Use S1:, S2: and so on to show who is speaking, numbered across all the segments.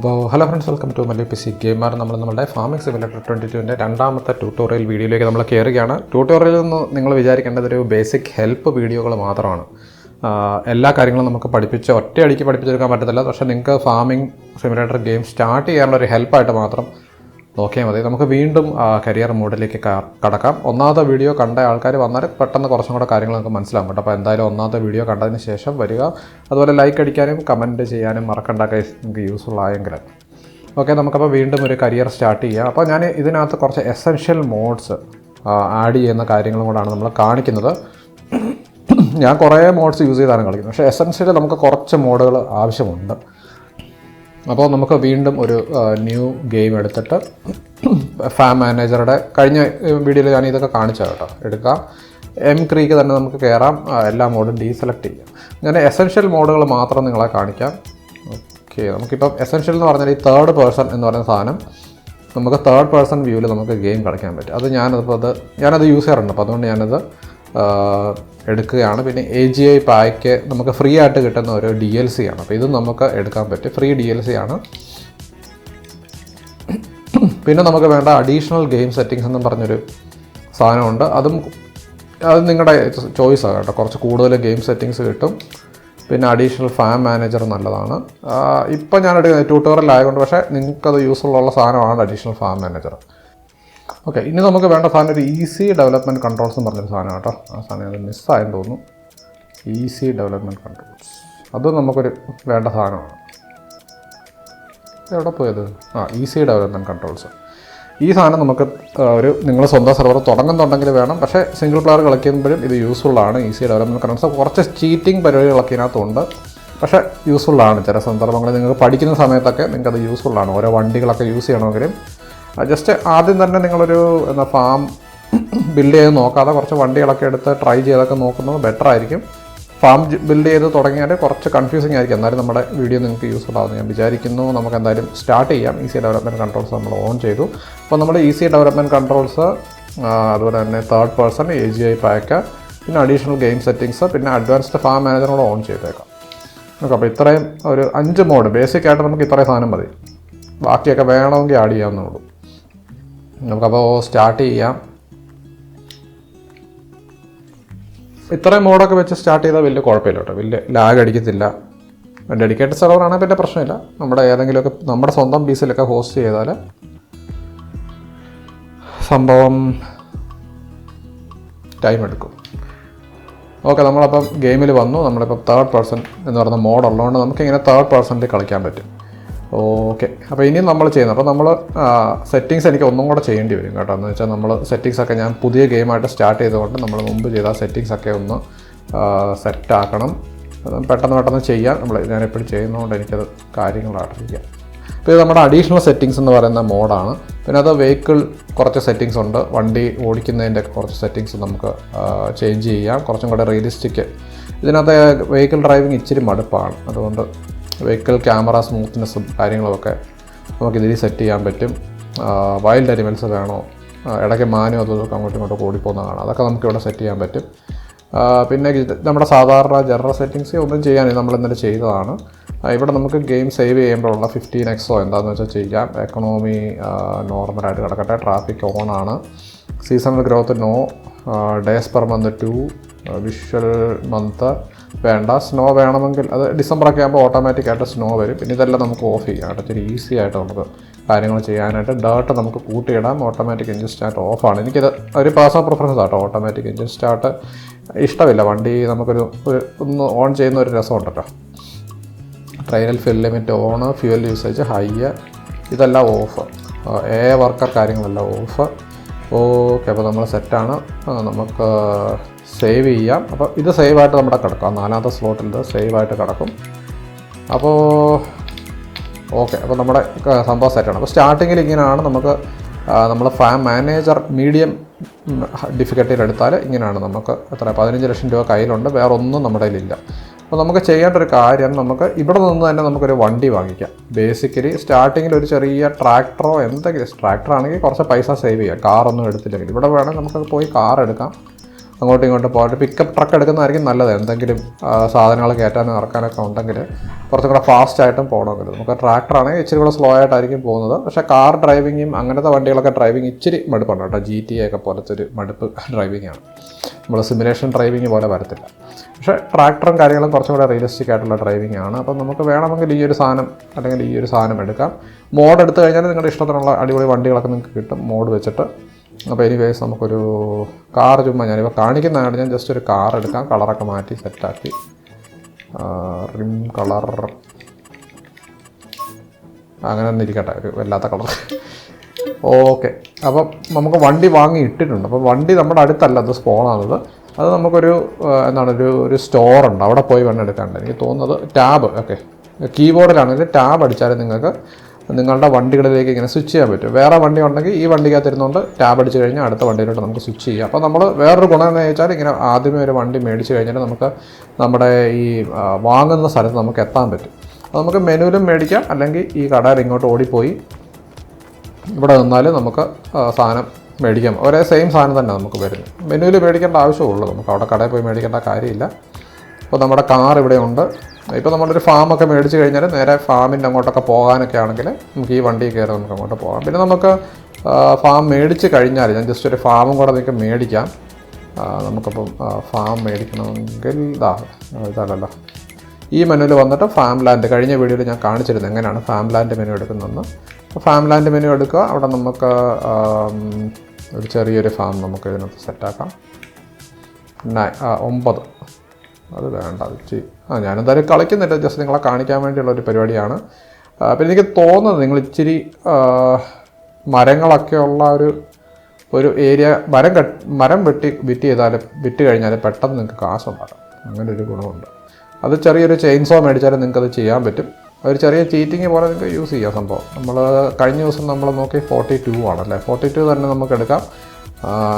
S1: അപ്പോൾ hello friends welcome to Malli P C gamer. നമ്മൾ നമ്മുടെ ഫാമിംഗ് സിമുലേറ്റർ ട്വന്റി ടുവിന്റെ രണ്ടാമത്തെ ട്യൂട്ടോറിയൽ വീഡിയോയിലേക്ക് നമ്മൾ കയറുകയാണ് ട്യൂട്ടോറിയൽ എന്ന് നിങ്ങൾ വിചാരിക്കേണ്ടത് ഒരു ബേസിക് ഹെൽപ്പ് വീഡിയോകൾ മാത്രമാണ്. എല്ലാ കാര്യങ്ങളും നമുക്ക് പഠിപ്പിച്ച് ഒറ്റയടിക്ക് പഠിപ്പിച്ചെടുക്കാൻ പറ്റത്തില്ല. പക്ഷേ നിങ്ങൾക്ക് ഫാമിംഗ് സിമുലേറ്റർ ഗെയിം സ്റ്റാർട്ട് ചെയ്യാനുള്ള ഒരു ഹെൽപ്പായിട്ട് മാത്രം നോക്കിയാൽ മതി. നമുക്ക് വീണ്ടും കരിയർ മോഡിലേക്ക് കടക്കാം. ഒന്നാമത്തെ വീഡിയോ കണ്ട ആൾക്കാർ വന്നാൽ പെട്ടെന്ന് കുറച്ചും കൂടെ കാര്യങ്ങൾ നമുക്ക് മനസ്സിലാകും കേട്ടോ. അപ്പോൾ എന്തായാലും ഒന്നാമത്തെ വീഡിയോ കണ്ടതിന് ശേഷം വരിക. അതുപോലെ ലൈക്ക് അടിക്കാനും കമന്റ് ചെയ്യാനും മറക്കണ്ട നമുക്ക് നിങ്ങൾക്ക് യൂസ്ഫുൾ ആയെങ്കിൽ ഓക്കെ നമുക്കപ്പോൾ വീണ്ടും ഒരു കരിയർ സ്റ്റാർട്ട് ചെയ്യാം. അപ്പോൾ ഞാൻ ഇതിനകത്ത് കുറച്ച് എസെൻഷ്യൽ മോഡ്സ് ആഡ് ചെയ്യുന്ന കാര്യങ്ങളും കൂടാണ് നമ്മൾ കാണിക്കുന്നത്. ഞാൻ കുറേ മോഡ്സ് യൂസ് ചെയ്താണ് കളിക്കുന്നത്. പക്ഷേ എസെൻഷ്യൽ നമുക്ക് കുറച്ച് മോഡുകൾ ആവശ്യമുണ്ട്. അപ്പോൾ നമുക്ക് വീണ്ടും ഒരു ന്യൂ ഗെയിം എടുത്തിട്ട് ഫാം മാനേജറുടെ കഴിഞ്ഞ വീഡിയോയിൽ ഞാൻ ഇതൊക്കെ കാണിച്ചു കേട്ടോ. എടുക്കാം. എം ക്രീക്ക് തന്നെ നമുക്ക് കയറാം എല്ലാ മോഡും ഡീസെലക്ട് ചെയ്യാം. ഞാൻ എസെൻഷ്യൽ മോഡുകൾ മാത്രം നിങ്ങളെ കാണിക്കാം. ഓക്കെ നമുക്കിപ്പം എസെൻഷ്യൽ എന്ന് പറഞ്ഞാൽ ഈ തേർഡ് പേഴ്സൺ എന്ന് പറയുന്ന സാധനം നമുക്ക് തേർഡ് പേഴ്സൺ വ്യൂവിൽ നമുക്ക് ഗെയിം കളിക്കാൻ പറ്റും. അത് ഞാനതിപ്പോൾ അത് ഞാനത് യൂസ് ചെയ്യാറുണ്ട്. അപ്പോൾ അതുകൊണ്ട് ഞാനത് എടുക്കുകയാണ്. പിന്നെ എ ജി ഐ പായ്ക്ക് നമുക്ക് ഫ്രീ ആയിട്ട് കിട്ടുന്ന ഒരു ഡി എൽ സി ആണ്. അപ്പോൾ ഇതും നമുക്ക് എടുക്കാൻ പറ്റും. ഫ്രീ ഡി എൽ സി ആണ്. പിന്നെ നമുക്ക് വേണ്ട അഡീഷണൽ ഗെയിം സെറ്റിങ്സ് എന്നും പറഞ്ഞൊരു സാധനമുണ്ട്. അതും അത് നിങ്ങളുടെ ചോയ്സാണ് കേട്ടോ. കുറച്ച് കൂടുതൽ ഗെയിം സെറ്റിങ്സ് കിട്ടും. പിന്നെ അഡീഷണൽ ഫാൻ മാനേജർ നല്ലതാണ്. ഇപ്പം ഞാൻ ട്യൂട്ടോറിയൽ ആയതുകൊണ്ട് പക്ഷേ നിങ്ങൾക്കത് യൂസ്ഫുൾ ഉള്ള സാധനമാണ് അഡീഷണൽ ഫാം മാനേജർ ഓക്കെ ഇനി നമുക്ക് വേണ്ട സാധനം ഒരു ഈസി ഡെവലപ്മെന്റ് കൺട്രോൾസ് എന്ന് പറഞ്ഞൊരു സാധനം കേട്ടോ. ആ സാധനം അത് മിസ്സായെന്ന് തോന്നുന്നു. ഈസി ഡെവലപ്മെന്റ് കൺട്രോൾസ് അത് നമുക്കൊരു വേണ്ട സാധനമാണ്. എവിടെ പോയത്? ആ ഈസി ഡെവലപ്മെന്റ് കൺട്രോൾസ് ഈ സാധനം നമുക്ക് ഒരു നിങ്ങൾ സ്വന്തം സെർവർ തുടങ്ങുന്നുണ്ടെങ്കിൽ വേണം. പക്ഷേ സിംഗിൾ പ്ലെയർ കളിക്കുമ്പോഴും ഇത് യൂസ്ഫുൾ ആണ് ഈസി ഡെവലപ്മെന്റ് കൺട്രോൾസ് കുറച്ച് ചീറ്റിംഗ് പരിപാടികളൊക്കെ ഇതിനകത്തുണ്ട്. പക്ഷേ യൂസ്ഫുൾ ആണ്. ചില സന്ദർഭങ്ങളിൽ നിങ്ങൾക്ക് പഠിക്കുന്ന സമയത്തൊക്കെ നിങ്ങൾക്ക് അത് യൂസ്ഫുൾ ആണ്. ഓരോ വണ്ടികളൊക്കെ യൂസ് ചെയ്യണമെങ്കിലും ജസ്റ്റ് ആദ്യം തന്നെ നിങ്ങളൊരു എന്താ ഫാം ബിൽഡ് ചെയ്ത് നോക്കാതെ കുറച്ച് വണ്ടികളൊക്കെ എടുത്ത് ട്രൈ ചെയ്തൊക്കെ നോക്കുന്നത് ബെറ്റർ ആയിരിക്കും. ഫാം ബിൽഡ് ചെയ്ത് തുടങ്ങിയാൽ കുറച്ച് കൺഫ്യൂസിങ് ആയിരിക്കും. എന്നാലും നമ്മുടെ വീഡിയോ നിങ്ങൾക്ക് യൂസ്ഫുൾ ആവുമെന്ന് ഞാൻ വിചാരിക്കുന്നു. നമുക്ക് എന്തായാലും സ്റ്റാർട്ട് ചെയ്യാം. ഈസി ഡെവലപ്മെന്റ് കൺട്രോൾസ് നമ്മൾ ഓൺ ചെയ്തു. അപ്പോൾ നമ്മൾ ഈസി ഡെവലപ്മെന്റ് കൺട്രോൾസ് അതുപോലെ തന്നെ third person A G I pack പിന്നെ അഡീഷണൽ ഗെയിം സെറ്റിങ്സ് പിന്നെ അഡ്വാൻസ്ഡ് ഫാം മാനേജറിനോട് ഓൺ ചെയ്തേക്കാം. നമുക്ക് അപ്പോൾ ഇത്രയും ഒരു അഞ്ച് മോഡ് ബേസിക് ആയിട്ട് നമുക്ക് ഇത്രയും സാധനം മതി. ബാക്കിയൊക്കെ വേണമെങ്കിൽ ആഡ് ചെയ്യാവുന്നേ ഉള്ളൂ. നമുക്കപ്പോൾ സ്റ്റാർട്ട് ചെയ്യാം. ഇത്രയും മോഡൊക്കെ വെച്ച് സ്റ്റാർട്ട് ചെയ്താൽ വലിയ കുഴപ്പമില്ല കേട്ടോ. വലിയ ലാഗ് അടിക്കത്തില്ല. ഡെഡിക്കേറ്റഡ് സെർവറാണെങ്കിൽ പിന്നെ പ്രശ്നമില്ല. നമ്മുടെ ഏതെങ്കിലുമൊക്കെ നമ്മുടെ സ്വന്തം പീസിലൊക്കെ ഹോസ്റ്റ് ചെയ്താൽ സംഭവം ടൈം എടുക്കും. ഓക്കെ നമ്മളപ്പം ഗെയിമിൽ വന്നു. നമ്മളിപ്പോൾ തേർഡ് പേഴ്സൺ എന്ന് പറയുന്ന മോഡ് ഉള്ളതുകൊണ്ട് നമുക്ക് ഇങ്ങനെ തേർഡ് പേഴ്സണിൽ കളിക്കാൻ പറ്റും. ഓക്കെ. അപ്പോൾ ഇനിയും നമ്മൾ ചെയ്യുന്നത് അപ്പോൾ നമ്മൾ സെറ്റിങ്സ് എനിക്ക് ഒന്നും കൂടെ ചെയ്യേണ്ടി വരും കേട്ടോ. എന്ന് വെച്ചാൽ നമ്മൾ സെറ്റിങ്സ് ഒക്കെ ഞാൻ പുതിയ ഗെയിമായിട്ട് സ്റ്റാർട്ട് ചെയ്തുകൊണ്ട് നമ്മൾ മുമ്പ് ചെയ്ത സെറ്റിങ്സ് ഒക്കെ ഒന്ന് സെറ്റ് ആക്കണം. പെട്ടെന്ന് പെട്ടെന്ന് ചെയ്യാം. നമ്മൾ ഞാൻ എപ്പോഴും ചെയ്യുന്നതുകൊണ്ട് എനിക്കത് കാര്യങ്ങൾ അറിയിക്കാം അപ്പോൾ ഇത് നമ്മുടെ അഡീഷണൽ സെറ്റിങ്സ് എന്ന് പറയുന്ന മോഡാണ്. പിന്നെ അത് വെഹിക്കിൾ കുറച്ച് സെറ്റിങ്സ് ഉണ്ട്. വണ്ടി ഓടിക്കുന്നതിന്റെ കുറച്ച് സെറ്റിങ്സ് നമുക്ക് ചേഞ്ച് ചെയ്യാം. കുറച്ചും കൂടെ റിയലിസ്റ്റിക് ഇതിനകത്ത് വെഹിക്കിൾ ഡ്രൈവിംഗ് ഇച്ചിരി മടുപ്പാണ്. അതുകൊണ്ട് വെഹിക്കിൾ ക്യാമറ സ്മൂത്ത്നെസ്സും കാര്യങ്ങളുമൊക്കെ നമുക്ക് ഇതിൽ സെറ്റ് ചെയ്യാൻ പറ്റും. വൈൽഡ് അനിമൽസ് വേണോ? ഇടയ്ക്ക് മാനോ അതും ഇതൊക്കെ അങ്ങോട്ടും ഇങ്ങോട്ടും ഓടിപ്പോകുന്ന കാണാം അതൊക്കെ നമുക്ക് ഇവിടെ സെറ്റ് ചെയ്യാൻ പറ്റും. പിന്നെ നമ്മുടെ സാധാരണ ജനറൽ സെറ്റിങ്സ് ഒന്നും ചെയ്യാനില്ല നമ്മൾ ഇന്നലെ ചെയ്തതാണ്. ഇവിടെ നമുക്ക് ഗെയിം സേവ് ചെയ്യുമ്പോഴുള്ള ഫിഫ്റ്റീൻ എക്സോ എന്താണെന്ന് വെച്ചാൽ ചെയ്യാം. എക്കണോമി നോർമലായിട്ട് കിടക്കട്ടെ. ട്രാഫിക് ഓൺ ആണ്. Seasonal growth no days per month two visual month വേണ്ട. സ്നോ വേണമെങ്കിൽ അത് ഡിസംബറൊക്കെ ആകുമ്പോൾ ഓട്ടോമാറ്റിക് ആയിട്ട് സ്നോ വരും. പിന്നെ ഇതെല്ലാം നമുക്ക് ഓഫ് ചെയ്യാം കേട്ടോ. ഇച്ചിരി ഈസി ആയിട്ട് നമുക്ക് കാര്യങ്ങൾ ചെയ്യാനായിട്ട് ഡേർട്ട് നമുക്ക് കൂട്ടിയിടാം. ഓട്ടോമാറ്റിക് എഞ്ചിൻ സ്റ്റാർട്ട് ഓഫാണ് എനിക്കിത് ഒരു personal preference auto. Automatic engine start ഇഷ്ടമില്ല. വണ്ടി നമുക്കൊരു ഒരു ഒന്ന് ഓൺ ചെയ്യുന്ന ഒരു രസമുണ്ടല്ലോ ട്രെയിനിൽ fill limit on fuel usage high ഇതെല്ലാം ഓഫ് എ വർക്കർ കാര്യങ്ങളെല്ലാം ഓഫ് ഓക്കെ അപ്പോൾ നമ്മൾ സെറ്റാണ് നമുക്ക് സേവ് ചെയ്യാം. അപ്പോൾ ഇത് സേവ് ആയിട്ട് നമ്മുടെ കിടക്കാം. നാലാമത്തെ സ്ലോട്ടിൽ ഇത് സേവ് ആയിട്ട് കിടക്കും. അപ്പോൾ ഓക്കെ അപ്പോൾ നമ്മുടെ സംഭവം സെറ്റാണ് അപ്പോൾ സ്റ്റാർട്ടിങ്ങിൽ ഇങ്ങനെയാണ് നമുക്ക് നമ്മൾ ഫാം മാനേജർ മീഡിയം ഡിഫിക്കൽട്ടിയിൽ എടുത്താൽ ഇങ്ങനെയാണ് നമുക്ക് എത്ര പതിനഞ്ച് ലക്ഷം രൂപ കയ്യിലുണ്ട്. വേറെ ഒന്നും നമ്മുടെ കയ്യിലില്ല. അപ്പോൾ നമുക്ക് ചെയ്യേണ്ട ഒരു കാര്യം നമുക്ക് ഇവിടെ നിന്ന് തന്നെ നമുക്കൊരു വണ്ടി വാങ്ങിക്കാം. ബേസിക്കലി സ്റ്റാർട്ടിങ്ങിൽ ഒരു ചെറിയ ട്രാക്ടറോ എന്തെങ്കിലും ട്രാക്ടർ ആണെങ്കിൽ കുറച്ച് പൈസ സേവ് ചെയ്യാം. കാറൊന്നും എടുത്തില്ലെങ്കിൽ. ഇവിടെ വേണമെങ്കിൽ നമുക്ക് പോയി കാർ എടുക്കാം. അങ്ങോട്ടും ഇങ്ങോട്ടും പോകാൻ പിക്കപ്പ് ട്രക്ക് എടുക്കുന്നതായിരിക്കും നല്ലത്. എന്തെങ്കിലും സാധനങ്ങൾ കയറ്റാനും ഇറക്കാനൊക്കെ ഉണ്ടെങ്കിൽ കുറച്ചും കൂടെ ഫാസ്റ്റ് ആയിട്ടും പോകണമെങ്കിൽ നമുക്ക് ട്രാക്ടറാണെങ്കിൽ ഇച്ചിരി കൂടെ സ്ലോ ആയിട്ടായിരിക്കും പോകുന്നത്. പക്ഷേ കാർ ഡ്രൈവിങ്ങും അങ്ങനത്തെ വണ്ടികളൊക്കെ ഡ്രൈവിംഗ് ഇച്ചിരി മടുപ്പാണ് കേട്ടോ. ജി ടി ഒക്കെ പോലത്തെ ഒരു മടുപ്പ് ഡ്രൈവിംഗ് ആണ്. നമ്മൾ സിമുലേഷൻ ഡ്രൈവിംഗ് പോലെ വരത്തില്ല. പക്ഷേ ട്രാക്ടറും കാര്യങ്ങളും കുറച്ചും കൂടെ റിയലിസ്റ്റിക് ആയിട്ടുള്ള ഡ്രൈവിംഗ് ആണ്. അപ്പം നമുക്ക് വേണമെങ്കിൽ ഈ ഒരു സാധനം അല്ലെങ്കിൽ ഈ ഒരു സാധനം എടുക്കാം. മോഡ് എടുത്തു കഴിഞ്ഞാൽ നിങ്ങളുടെ ഇഷ്ടത്തിനുള്ള അടിപൊളി വണ്ടികളൊക്കെ നിങ്ങൾക്ക് കിട്ടും. മോഡ് വെച്ചിട്ട് അപ്പോൾ എനിവേസ് നമുക്കൊരു കാർ ചുമ്മാ ഞാനിപ്പോൾ കാണിക്കുന്നതാണ്. ഞാൻ ജസ്റ്റ് ഒരു കാർ എടുക്കാം. കളറൊക്കെ മാറ്റി സെറ്റാക്കി റിം കളർ അങ്ങനെ ഒന്നും ഇരിക്കട്ടെ. ഒരു വല്ലാത്ത കളർ ഓക്കെ അപ്പം നമുക്ക് വണ്ടി വാങ്ങി ഇട്ടിട്ടുണ്ട്. അപ്പോൾ വണ്ടി നമ്മുടെ അടുത്തല്ല. അത് സ്പോണാണത് അത് നമുക്കൊരു എന്താണ് ഒരു ഒരു സ്റ്റോർ ഉണ്ട്. അവിടെ പോയി വേണം എടുക്കാണ്ട് എനിക്ക് തോന്നുന്നത് ടാബ് ഓക്കെ കീബോർഡിലാണെങ്കിൽ ടാബ് അടിച്ചാൽ നിങ്ങൾക്ക് നിങ്ങളുടെ വണ്ടികളിലേക്ക് ഇങ്ങനെ സ്വിച്ച് ചെയ്യാൻ പറ്റും. വേറെ വണ്ടി ഉണ്ടെങ്കിൽ ഈ വണ്ടിക്കകത്ത് ഇരുന്നുകൊണ്ട് ടാബ് അടിച്ച് കഴിഞ്ഞാൽ അടുത്ത വണ്ടിയിലോട്ട് നമുക്ക് സ്വിച്ച് ചെയ്യാം. അപ്പോൾ നമ്മൾ വേറൊരു ഗുണം എന്ന് വെച്ചാൽ ഇങ്ങനെ ആദ്യമേ ഒരു വണ്ടി മേടിച്ച് കഴിഞ്ഞാൽ നമുക്ക് നമ്മുടെ ഈ വാങ്ങുന്ന സ്ഥലത്ത് നമുക്ക് എത്താൻ പറ്റും. അത് നമുക്ക് മെനുവിലും മേടിക്കാം. അല്ലെങ്കിൽ ഈ കടയിൽ ഇങ്ങോട്ട് ഓടിപ്പോയി ഇവിടെ നിന്നാൽ നമുക്ക് സാധനം മേടിക്കാം. ഒരേ സെയിം സാധനം തന്നെ നമുക്ക് വരുന്നത്. മെനുവിൽ മേടിക്കേണ്ട ആവശ്യമുള്ളൂ. നമുക്ക് അവിടെ കടയിൽ പോയി മേടിക്കേണ്ട കാര്യമില്ല. അപ്പോൾ നമ്മുടെ കാർ ഇവിടെ ഉണ്ട് ഇപ്പോൾ നമ്മളൊരു ഫാമൊക്കെ മേടിച്ച് കഴിഞ്ഞാൽ നേരെ ഫാമിന്റെ അങ്ങോട്ടൊക്കെ പോകാനൊക്കെ ആണെങ്കിൽ നമുക്ക് ഈ വണ്ടി കയറി നമുക്ക് അങ്ങോട്ട് പോകാം. പിന്നെ നമുക്ക് ഫാം മേടിച്ച് കഴിഞ്ഞാൽ ഞാൻ ജസ്റ്റ് ഒരു ഫാമും കൂടെ നിങ്ങൾക്ക് മേടിക്കാം. നമുക്കിപ്പം ഫാം മേടിക്കണമെങ്കിൽ ഇതാ ഇതല്ലല്ലോ. ഈ മെനുവിൽ വന്നിട്ട് ഫാം ലാൻഡ് കഴിഞ്ഞ വീഡിയോയിൽ ഞാൻ കാണിച്ചിരുന്നു എങ്ങനെയാണ് ഫാം ലാൻഡ് മെനു എടുക്കുന്നതെന്ന്. അപ്പോൾ ഫാം ലാൻഡ് മെനു എടുക്കുക. അവിടെ നമുക്ക് ഒരു ചെറിയൊരു ഫാം നമുക്ക് ഇതിനകത്ത് സെറ്റാക്കാം ഒമ്പത്. അത് വേണ്ട ഇച്ചിരി ആ ഞാനെന്തായാലും കളിക്കുന്നില്ല. ജസ്റ്റ് നിങ്ങളെ കാണിക്കാൻ വേണ്ടിയുള്ള ഒരു പരിപാടിയാണ്. പിന്നെ എനിക്ക് തോന്നുന്നത് നിങ്ങൾ ഇച്ചിരി മരങ്ങളൊക്കെ ഉള്ള ഒരു ഒരു ഏരിയ മരം കട്ട് മരം വെട്ടി വിറ്റ് ചെയ്താൽ വിറ്റ് കഴിഞ്ഞാൽ പെട്ടെന്ന് നിങ്ങൾക്ക് കാശുണ്ടാകും അങ്ങനെ ഒരു ഗുണമുണ്ട്. അത് ചെറിയൊരു ചെയിൻസോ മേടിച്ചാലും നിങ്ങൾക്കത് ചെയ്യാൻ പറ്റും. ഒരു ചെറിയ ചീറ്റിങ് പോലെ നിങ്ങൾക്ക് യൂസ് ചെയ്യാം സംഭവം. നമ്മൾ കഴിഞ്ഞ ദിവസം നമ്മൾ നോക്കി ഫോർട്ടി ടു ആണല്ലേ? ഫോർട്ടി ടു തന്നെ നമുക്ക് എടുക്കാം.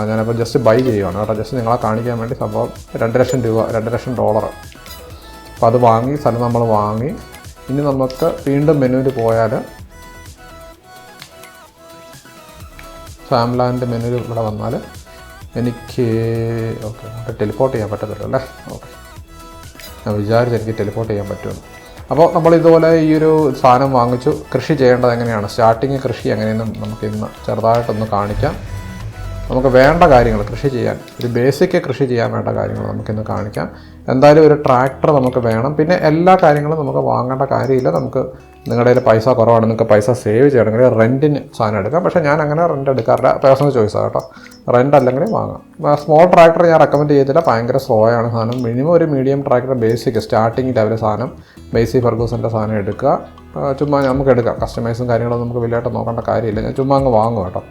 S1: ഞാനപ്പോൾ ജസ്റ്റ് ബൈ ചെയ്യുവാണ് കേട്ടോ. ജസ്റ്റ് നിങ്ങളെ കാണിക്കാൻ വേണ്ടി സംഭവം രണ്ട് ലക്ഷം രൂപ രണ്ട് ലക്ഷം ഡോളർ അപ്പോൾ അത് വാങ്ങി സ്ഥലം നമ്മൾ വാങ്ങി. ഇനി നമുക്ക് വീണ്ടും മെനുവിൽ പോയാൽ ഫാംലാൻഡ് മെനുവിൽ ഇവിടെ വന്നാൽ എനിക്ക് ഓക്കെ നമുക്ക് ടെലിപ്പോർട്ട് ചെയ്യാൻ പറ്റത്തില്ല അല്ലേ? ഓക്കെ. ഞാൻ വിചാരിച്ചു എനിക്ക് ടെലിപ്പോർട്ട് ചെയ്യാൻ പറ്റുമെന്ന്. അപ്പോൾ നമ്മൾ ഇതുപോലെ ഈ ഒരു സാധനം വാങ്ങിച്ചു. കൃഷി ചെയ്യേണ്ടത് എങ്ങനെയാണ്? സ്റ്റാർട്ടിങ് കൃഷി എങ്ങനെയെന്നും നമുക്ക് ഇന്ന് ചെറുതായിട്ടൊന്ന് കാണിക്കാം. നമുക്ക് വേണ്ട കാര്യങ്ങൾ കൃഷി ചെയ്യാൻ ഒരു ബേസിക് കൃഷി ചെയ്യാൻ വേണ്ട കാര്യങ്ങൾ നമുക്കിന്ന് കാണിക്കാം. എന്തായാലും ഒരു ട്രാക്ടർ നമുക്ക് വേണം. പിന്നെ എല്ലാ കാര്യങ്ങളും നമുക്ക് വാങ്ങേണ്ട കാര്യമില്ല. നമുക്ക് നിങ്ങളുടെ കയ്യിൽ പൈസ കുറവാണ്. നിങ്ങൾക്ക് പൈസ സേവ് ചെയ്യണമെങ്കിൽ റെന്റിന് സാധനം എടുക്കാം. പക്ഷേ ഞാൻ അങ്ങനെ റെന്റ് എടുക്കാറില്ല. പേഴ്സണൽ ചോയ്സാണ് കേട്ടോ. റെന്റ് അല്ലെങ്കിൽ വാങ്ങാം. സ്മോൾ ട്രാക്ടർ ഞാൻ റെക്കമെൻഡ് ചെയ്തില്ല ഭയങ്കര സ്ലോ ആണ് സാധനം. മിനിമം ഒരു medium tractor basic starting level സാധനം. ബേസി ഫർഗൂസിന്റെ സാധനം എടുക്കുക. ചുമ്മാ നമുക്ക് എടുക്കാം. കസ്റ്റമൈസും കാര്യങ്ങളൊന്നും നമുക്ക് വലിയതായിട്ട് നോക്കേണ്ട കാര്യമില്ല. ഞാൻ ചുമ്മാ അങ്ങ് വാങ്ങും കേട്ടോ.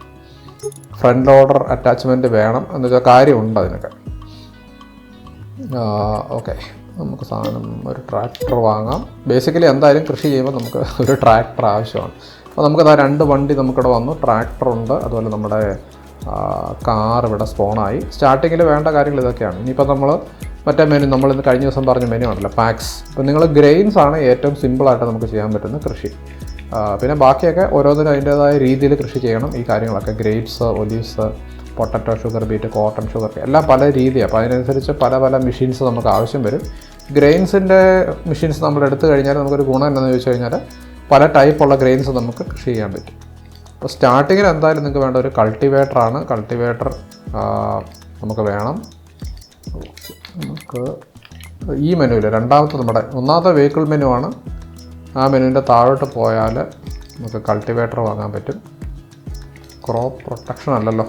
S1: ഫ്രണ്ട് ഓർഡർ അറ്റാച്ച്മെന്റ് വേണം എന്ന് വെച്ചാൽ കാര്യമുണ്ട് അതിനൊക്കെ. ഓക്കെ. നമുക്ക് സാധനം ഒരു ട്രാക്ടർ വാങ്ങാം. ബേസിക്കലി എന്തായാലും കൃഷി ചെയ്യുമ്പോൾ നമുക്ക് ഒരു ട്രാക്ടർ ആവശ്യമാണ്. അപ്പോൾ നമുക്കത് ആ രണ്ട് വണ്ടി നമുക്കിവിടെ വന്നു. ട്രാക്ടറുണ്ട് അതുപോലെ നമ്മുടെ കാർ ഇവിടെ സ്പോണായി സ്റ്റാർട്ടിങ്ങിൽ വേണ്ട കാര്യങ്ങൾ ഇതൊക്കെയാണ്. ഇനിയിപ്പോൾ നമ്മൾ മറ്റേ മെനു നമ്മൾ ഇന്ന് കഴിഞ്ഞ ദിവസം പറഞ്ഞ മെനു ആണല്ലോ പാക്സ് അപ്പോൾ നിങ്ങൾ ഗ്രെയിൻസ് ആണ് ഏറ്റവും സിമ്പിളായിട്ട് നമുക്ക് ചെയ്യാൻ പറ്റുന്ന കൃഷി. പിന്നെ ബാക്കിയൊക്കെ ഓരോന്നിനും അതിന്റേതായ രീതിയിൽ കൃഷി ചെയ്യണം. ഈ കാര്യങ്ങളൊക്കെ grapes olives potato sugar beet cotton sugar എല്ലാം പല രീതിയാണ് അപ്പോൾ അതിനനുസരിച്ച് പല പല മെഷീൻസ് നമുക്ക് ആവശ്യം വരും. ഗ്രെയിൻസിന്റെ മെഷീൻസ് നമ്മൾ എടുത്തു കഴിഞ്ഞാൽ നമുക്കൊരു ഗുണം എന്താണെന്ന് ചോദിച്ചു കഴിഞ്ഞാൽ പല ടൈപ്പുള്ള ഗ്രെയിൻസ് നമുക്ക് കൃഷി ചെയ്യാൻ പറ്റും. അപ്പോൾ സ്റ്റാർട്ടിങ്ങിൽ എന്തായാലും നിങ്ങൾക്ക് വേണ്ട ഒരു കൾട്ടിവേറ്ററാണ് കൾട്ടിവേറ്റർ നമുക്ക് വേണം. നമുക്ക് ഈ മെനുവിൽ രണ്ടാമത്തെ നമ്മുടെ ഒന്നാമത്തെ വെഹിക്കിൾ മെനു ആണ് ആ മെനുവിന്റെ താഴോട്ട് പോയാൽ നമുക്ക് കൾട്ടിവേറ്റർ വാങ്ങാൻ പറ്റും. ക്രോപ്പ് പ്രൊട്ടക്ഷൻ അല്ലല്ലോ.